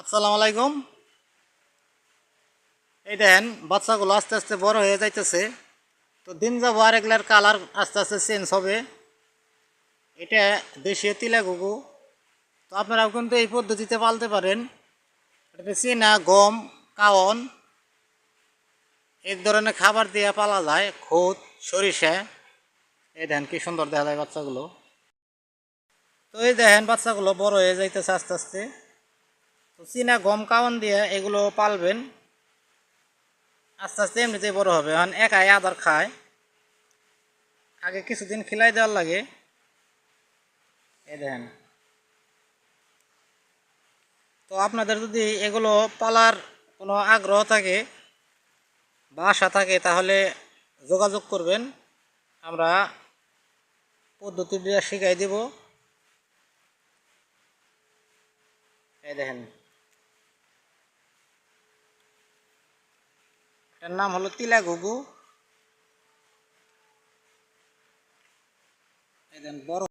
আসসালামু আলাইকুম। এই দেখেন, বাচ্চাগুলো আস্তে আস্তে বড় হয়ে যাইতেছে। তো দিন যাব আর এগুলার কালার আস্তে আস্তে চেঞ্জ হবে। এটা দেশীয় তিলা ঘুঘু। তো আপনারাও কিন্তু এই পদ্ধতিতে পালতে পারেন। এটা চীনা, গম, কাওন, এক ধরনের খাবার দিয়ে পালা যায়, খুদ, সরিষা। এই দেখেন কি সুন্দর দেখা যায় বাচ্চাগুলো। তো এই দেখেন, বাচ্চাগুলো বড় হয়ে যাইতেছে আস্তে আস্তে। তো চীনা গম কাওন দিয়ে এগুলো পালবেন। আস্তে আস্তে এমনিতেই বড় হবে। এখন একাই আদার খায়। আগে কিছুদিন খিলাই দেওয়ার লাগে। এ দেখেন। তো আপনাদের যদি এগুলো পালার কোনো আগ্রহ থাকে বা আশা থাকে, তাহলে যোগাযোগ করবেন। আমরা পদ্ধতিটা শিখাই দিব। এই দেখেন। এটার নাম হলো তিলা ঘুঘু। বড়